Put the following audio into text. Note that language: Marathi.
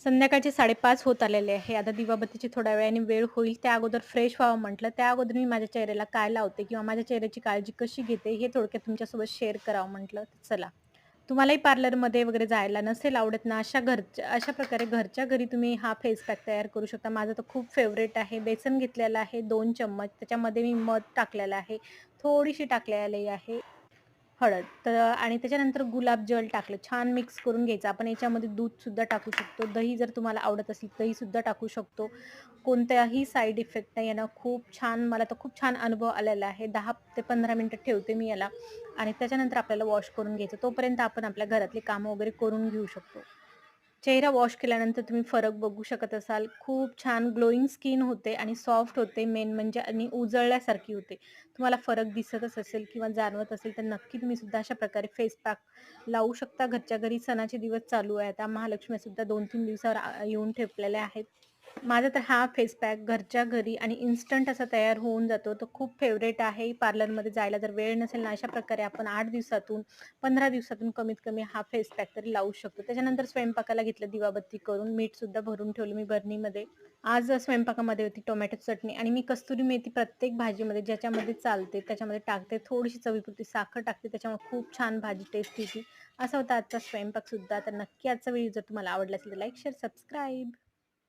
संध्याकाळचे 5:30 होत आलेले आहे. आता दिवाबत्तीची थोड्या वेळाने वेळ होईल. त्या अगोदर फ्रेश व्हावं म्हटलं. त्या अगोदर मी माझ्या चेहऱ्याला काय लावते किंवा माझ्या चेहऱ्याची काळजी कशी घेते हे थोडक्यात तुमच्यासोबत शेअर करावं म्हटलं. चला. तुम्हालाही पार्लरमध्ये वगैरे जायला नसेल आवडत ना, अशा घरच्या अशा प्रकारे घरच्या घरी तुम्ही हा फेस पॅक तयार करू शकता. माझा तर खूप फेवरेट आहे. बेसन घेतलेलं आहे दोन चम्मच. त्याच्यामध्ये मी मध टाकलेलं आहे. थोडीशी टाकलेली आहे हळद. तर आणि त्याच्यानंतर गुलाब जल टाकलं. छान मिक्स करून घ्यायचं. आपण याच्यामध्ये दूधसुद्धा टाकू शकतो. दही जर तुम्हाला आवडत असेल दहीसुद्धा टाकू शकतो. कोणत्याही साईड इफेक्ट नाही यानं. खूप छान मला तर खूप छान अनुभव आलेला आहे. दहा ते पंधरा मिनटं ठेवते मी याला आणि त्याच्यानंतर आपल्याला वॉश करून घ्यायचं. तोपर्यंत आपण आपल्या घरातली कामं वगैरे करून घेऊ शकतो. चेहरा वॉश केल्यानंतर तुम्ही फरक बघू शकत असाल. खूप छान ग्लोईंग स्किन होते आणि सॉफ्ट होते मेन म्हणजे आणि उजळल्यासारखी होते. तुम्हाला फरक दिसतच असेल किंवा जाणवत असेल तर नक्की तुम्ही सुद्धा अशा प्रकारे फेस पॅक लावू शकता घरच्या घरी. सणाचे दिवस चालू आहे आता. महालक्ष्म्यासुद्धा 2-3 दिवसावर येऊन ठेपलेल्या आहेत. माझा तर हा फेस पॅक घरच्या घरी आणि इन्स्टंट असा तयार होऊन जातो. तो खूप फेवरेट आहे. पार्लरमध्ये जायला जर वेळ नसेल ना, अशा प्रकारे आपण आठ दिवसातून, 15 दिवसातून कमीत कमी हा फेस पॅक तरी लावू शकतो. त्याच्यानंतर स्वयंपाकाला घेतलं दिवाबत्ती करून. मीठसुद्धा भरून ठेवलं मी बरणीमध्ये. आज स्वयंपाकामध्ये होती टोमॅटो चटणी आणि मी कस्तुरी मेथी प्रत्येक भाजीमध्ये ज्याच्यामध्ये चालते त्याच्यामध्ये टाकते. थोडीशी चवीपुरती साखर टाकते. त्याच्यामुळे खूप छान भाजी टेस्टी येते. असा होता आजचा स्वयंपाकसुद्धा. तर नक्की आजचा व्हिडिओ जर तुम्हाला आवडला असेल तर लाईक, शेअर, सबस्क्राईब.